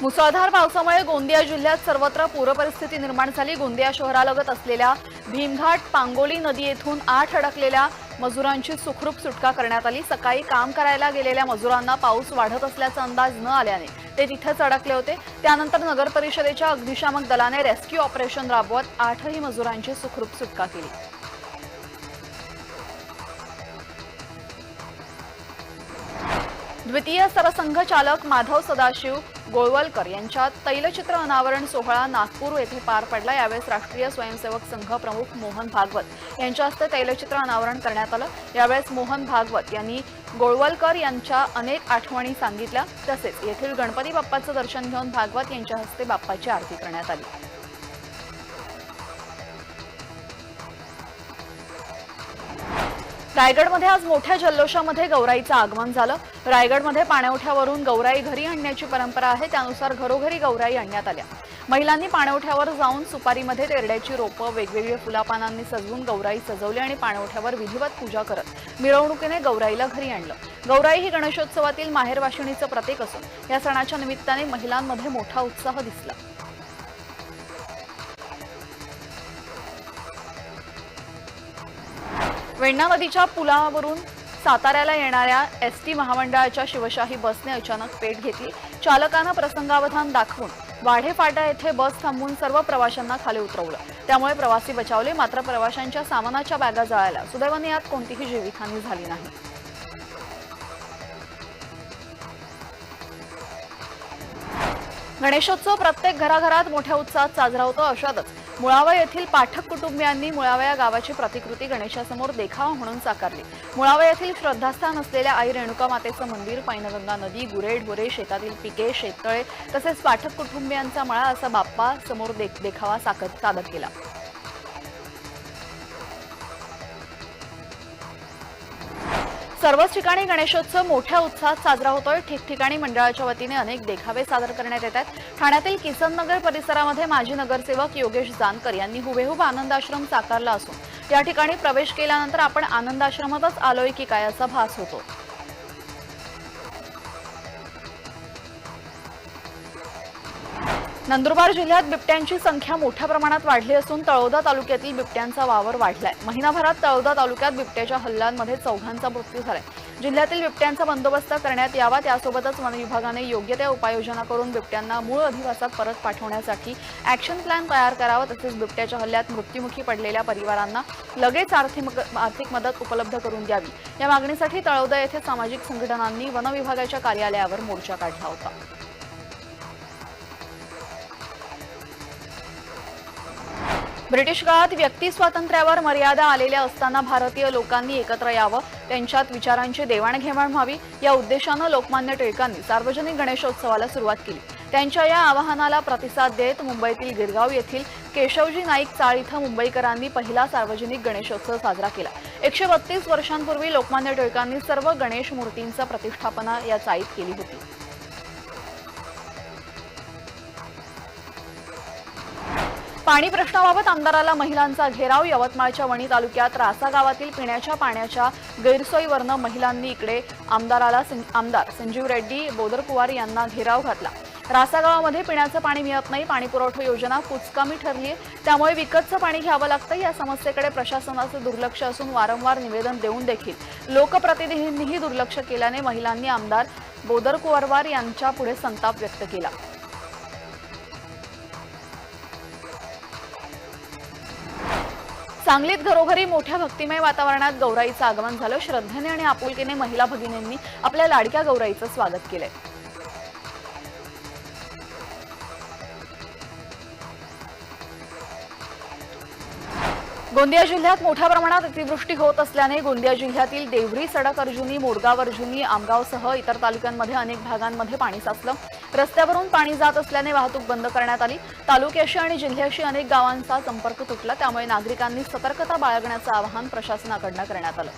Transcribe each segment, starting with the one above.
मुसळधार पावसामुळे गोंदिया जिल्ह्यात सर्वत्र पूरपरिस्थिती निर्माण झाली. गोंदिया शहरालगत असलेल्या भीमघाट पांगोली नदी येथून आठ अडकलेल्या मजुरांची सुखरूप सुटका करण्यात आली. सकाळी काम करायला गेलेल्या मजुरांना पाऊस वाढत असल्याचा अंदाज न आल्याने ते तिथेच अडकले होते. त्यानंतर नगर परिषदेच्या अग्निशामक दलाने रेस्क्यू ऑपरेशन राबवत आठही मजुरांची सुखरूप सुटका केली. द्वितीय सरसंघ चालक माधव सदाशिव गोळवलकर यांच्या तैलचित्र अनावरण सोहळा नागपूर येथे पार पडला. यावेळेस राष्ट्रीय स्वयंसेवक संघ प्रमुख मोहन भागवत यांच्या हस्ते तैलचित्र अनावरण करण्यात आलं. यावेळेस मोहन भागवत यांनी गोळवलकर यांच्या अनेक आठवणी सांगितल्या. तसेच येथील गणपती बाप्पाचं दर्शन घेऊन भागवत यांच्या हस्ते बाप्पाची आरती करण्यात आली. रायगडमध्ये आज मोठ्या जल्लोषामध्ये गौराईचं आगमन झालं. रायगडमध्ये पाणवठ्यावरून गौराई घरी आणण्याची परंपरा आहे. त्यानुसार घरोघरी गौराई आणण्यात आल्या. महिलांनी पाणवठ्यावर जाऊन सुपारीमध्ये तेरड्याची रोपं वेगवेगळ्या फुलापानांनी सजवून गौराई सजवली आणि पाणवठ्यावर विधिवत पूजा करत मिरवणुकीने गौराईला घरी आणलं. गौराई ही गणेशोत्सवातील माहेरवाशिणीचं प्रतीक असून या सणाच्या निमित्ताने महिलांमध्ये मोठा उत्साह दिसला. वेण्णा नदीच्या पुलावरून साताऱ्याला येणाऱ्या एस टी महामंडळाच्या शिवशाही बसने अचानक पेट घेतली. चालकानं प्रसंगावधान दाखवून वाढे फाटा येथे बस थांबवून सर्व प्रवाशांना खाली उतरवलं. त्यामुळे प्रवासी बचावले मात्र प्रवाशांच्या सामानाच्या बॅगा जळाल्या. सुदैवाने यात कोणतीही जीवितहानी झाली नाही. गणेशोत्सव प्रत्येक घराघरात मोठ्या उत्साहात साजरा होतो अशातच. मुळावा येथील पाठक कुटुंबियांनी मुळावा या गावाची प्रतिकृती गणेशासमोर देखावा म्हणून साकारली. मुळावा येथील श्रद्धास्थान असलेल्या आई रेणुका मातेचं मंदिर पैनगंगा नदी गुरे ढोरे शेतातील पिके शेततळे तसेच पाठक कुटुंबियांचा मळा असा बाप्पा समोर देखावा साकत सादर केला. सर्वच ठिकाणी गणेशोत्सव मोठ्या उत्साहात साजरा होतोय. ठिकठिकाणी मंडळाच्या वतीने अनेक देखावे सादर करण्यात येत आहेत. ठाण्यातील किसननगर परिसरामध्ये माजी नगरसेवक योगेश जानकर यांनी हुबेहूब आनंदाश्रम साकारला असून या ठिकाणी प्रवेश केल्यानंतर आपण आनंदाश्रमातच आलोय की काय असा भास होतो. नंदुरबार जिल्ह्यात बिबट्यांची संख्या मोठ्या प्रमाणात वाढली असून तळोदा तालुक्यातील बिबट्यांचा वावर वाढलाय. महिनाभरात तळोदा तालुक्यात बिबट्याच्या हल्ल्यांमध्ये चौघांचा मृत्यू झालाय. जिल्ह्यातील बिबट्यांचा बंदोबस्त करण्यात यावा त्यासोबतच वन विभागाने योग्य त्या उपाययोजना करून बिबट्यांना मूळ अधिवासात परत पाठवण्यासाठी ॲक्शन प्लॅन तयार करावा तसेच बिबट्याच्या हल्ल्यात मृत्युमुखी पडलेल्या परिवारांना लगेच आर्थिक आर्थिक मदत उपलब्ध करून द्यावी. या मागणीसाठी तळोदा येथे सामाजिक संघटनांनी वन विभागाच्या कार्यालयावर मोर्चा काढला होता. ब्रिटिश काळात व्यक्ती स्वातंत्र्यावर मर्यादा आलेल्या असताना भारतीय लोकांनी एकत्र यावं त्यांच्यात विचारांची देवाणघेवाण व्हावी या उद्देशानं लोकमान्य टिळकांनी सार्वजनिक गणेशोत्सवाला सुरुवात केली. त्यांच्या या आवाहनाला प्रतिसाद देत मुंबईतील गिरगाव येथील केशवजी नाईक चाळ इथं मुंबईकरांनी पहिला सार्वजनिक गणेशोत्सव साजरा केला. एकशे बत्तीस वर्षांपूर्वी लोकमान्य टिळकांनी सर्व गणेश मूर्तींचं प्रतिष्ठापना या चाळीत केली होती. पाणी प्रश्नाबाबत आमदाराला महिलांचा घेराव यवतमाळच्या वणी तालुक्यात रासा गावातील पिण्याच्या पाण्याच्या गैरसोयीवरनं महिलांनी इकडे आमदाराला आमदार संजीव रेड्डी बोदरकुवार यांना घेराव घातला. रासा गावामध्ये पिण्याचं पाणी मिळत नाही पाणी पुरवठा योजना कुचकामी ठरली आहे त्यामुळे विकतचं पाणी घ्यावं लागतं या समस्येकडे प्रशासनाचं दुर्लक्ष असून वारंवार निवेदन देऊन देखील. लोकप्रतिनिधींनीही दुर्लक्ष केल्याने महिलांनी आमदार बोदरकुवारवार यांच्या पुढे संताप व्यक्त केला. सांगलीत घरोघरी मोठ्या भक्तिमय वातावरणात गौराईचं आगमन झालं. श्रद्धेने आणि आपुलकीने महिला भगिनींनी आपल्या लाडक्या गौराईचं स्वागत केलंय. गोंदिया जिल्ह्यात मोठ्या प्रमाणात अतिवृष्टी होत असल्याने गोंदिया जिल्ह्यातील देवरी सडक अर्जुनी मोडगाव अर्जुनी आमगावसह इतर तालुक्यांमध्ये अनेक भागांमध्ये पाणी साचलं. रस्त्यावरून पाणी जात असल्याने वाहतूक बंद करण्यात आली. तालुक्याशी आणि जिल्ह्याशी अनेक गावांचा संपर्क तुटला त्यामुळे नागरिकांनी सतर्कता बाळगण्याचं आवाहन प्रशासनाकडनं करण्यात आलं.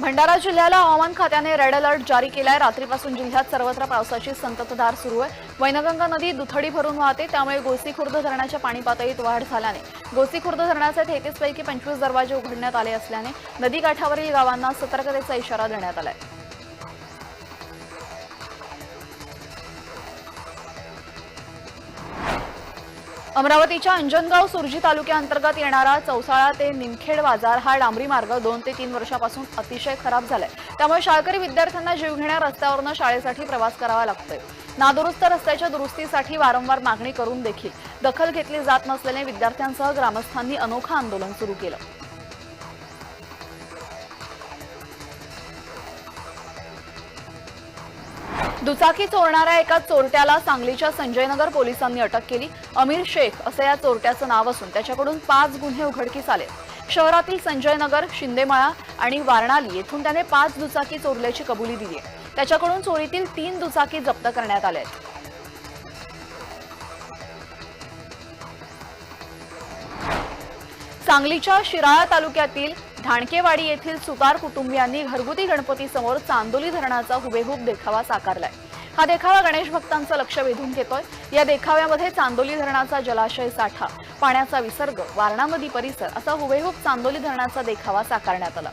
भंडारा जिल्ह्याला हवामान खात्याने रेड अलर्ट जारी केलाय. रात्रीपासून जिल्ह्यात सर्वत्र पावसाची संततधार सुरू आहे. वैनगंगा नदी दुथडी भरून वाहते त्यामुळे गोसीखुर्द धरणाच्या पाणी पातळीत वाढ झाल्याने गोसीखुर्द धरणाचे तेहतीसपैकी पंचवीस दरवाजे उघडण्यात आले असल्याने नदीकाठावरील गावांना सतर्कतेचा इशारा देण्यात आलाय. अमरावतीच्या अंजनगाव सुरजी तालुक्याअंतर्गत येणारा चौसाळा ते निमखेड बाजार हा डांबरी मार्ग दोन ते तीन वर्षापासून अतिशय खराब झालाय. त्यामुळे शाळकरी विद्यार्थ्यांना जीवघेण्या रस्त्यावरनं शाळेसाठी प्रवास करावा लागतोय. नादुरुस्त रस्त्याच्या दुरुस्तीसाठी वारंवार मागणी करून देखील दखल घेतली जात नसल्याने विद्यार्थ्यांसह ग्रामस्थांनी अनोखं आंदोलन सुरू केलं. दुचाकी चोरणाऱ्या एका चोरट्याला सांगलीच्या संजयनगर पोलिसांनी अटक केली. अमीर शेख असं या चोरट्याचं नाव असून त्याच्याकडून पाच गुन्हे उघडकीस आले. शहरातील संजयनगर शिंदेमाळा आणि वारणाली येथून त्याने पाच दुचाकी चोरल्याची कबुली दिली आहे. त्याच्याकडून चोरीतील तीन दुचाकी जप्त करण्यात आल्या आहेत सांगलीच्या शिराळा तालुक्यातील ढाणकेवाडी येथील सुतार कुटुंबियांनी घरगुती गणपतीसमोर चांदोली धरणाचा हुबेहूब देखावा साकारलाय. हा देखावा गणेश भक्तांचं लक्ष वेधून घेतोय. या देखाव्यामध्ये चांदोली धरणाचा जलाशय साठा पाण्याचा विसर्ग वारणा नदी परिसर असा हुबेहूब चांदोली धरणाचा देखावा साकारण्यात आला.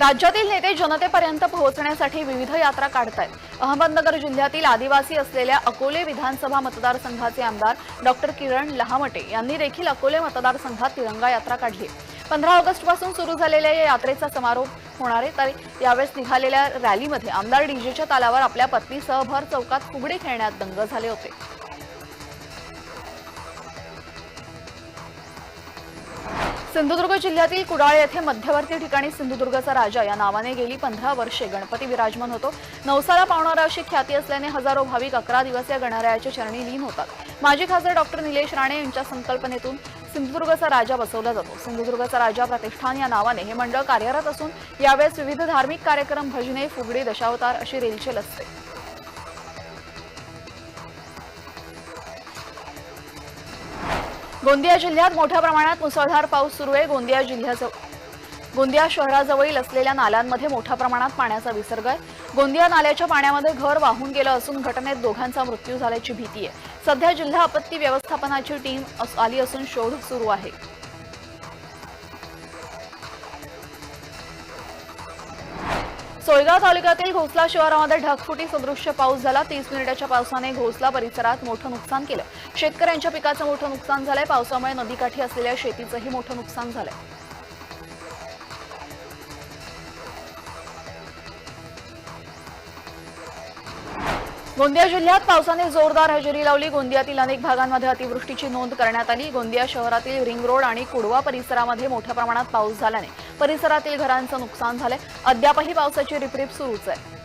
राज्यातील नेते जनतेपर्यंत पोहोचण्यासाठी विविध यात्रा काढतायत. अहमदनगर जिल्ह्यातील आदिवासी असलेल्या अकोले विधानसभा मतदारसंघाचे आमदार डॉक्टर किरण लहामटे यांनी देखील अकोले मतदारसंघात तिरंगा यात्रा काढली. पंधरा ऑगस्टपासून सुरू झालेल्या या यात्रेचा समारोप होणार आहे. तर यावेळेस निघालेल्या रॅलीमध्ये आमदार डीजेच्या तालावर आपल्या पत्नीसह भर चौकात फुगडी खेळण्यात दंग झाले होते. सिंधुदुर्ग जिल्ह्यातील कुडाळ येथे मध्यवर्ती ठिकाणी सिंधुदुर्गचा राजा या नावाने गेली पंधरा वर्षे गणपती विराजमान होतो. नवसाला पावणारा अशी ख्याती असल्याने हजारो भाविक अकरा दिवस या गणरायाच्या चरणी लीन होतात. माजी खासदार डॉक्टर निलेश राणे यांच्या संकल्पनेतून सिंधुदुर्गचा राजा बसवला जातो. सिंधुदुर्गचा राजा प्रतिष्ठान या नावाने हे मंडळ कार्यरत असून यावेळेस विविध धार्मिक कार्यक्रम भजने फुगडी दशावतार अशी रेलचेल असते गोंदिया जिल्ह्यात मोठ्या प्रमाणात मुसळधार पाऊस सुरू आहे. गोंदिया जिल्ह्याजवळ गोंदिया शहराजवळील असलेल्या नाल्यांमध्ये मोठ्या प्रमाणात पाण्याचा विसर्ग आहे. गोंदिया नाल्याच्या पाण्यामध्ये घर वाहून गेलं असून घटनेत दोघांचा मृत्यू झाल्याची भीती आहे. सध्या जिल्हा आपत्ती व्यवस्थापनाची टीम अस- आली असून शोध सुरू आहे. सोयगाव तालुक्यातील घोसला शहरामध्ये ढगफुटी सदृश्य पाऊस झाला. तीस मिनिटाच्या पावसाने घोसला परिसरात मोठं नुकसान केलं. शेतकऱ्यांच्या पिकाचं मोठं नुकसान झालंय. पावसामुळे नदीकाठी असलेल्या शेतीचंही मोठं नुकसान झालंय. गोंदिया जिल्ह्यात पावसाने जोरदार हजेरी लावली. गोंदियातील अनेक भागांमध्ये अतिवृष्टीची नोंद करण्यात आली. गोंदिया शहरातील रिंग रोड आणि कुडवा परिसरामध्ये मोठ्या प्रमाणात पाऊस झाल्याने परिसरातील घरांचं नुकसान झालंय. अद्यापही पावसाची रिपरिप सुरूच आहे.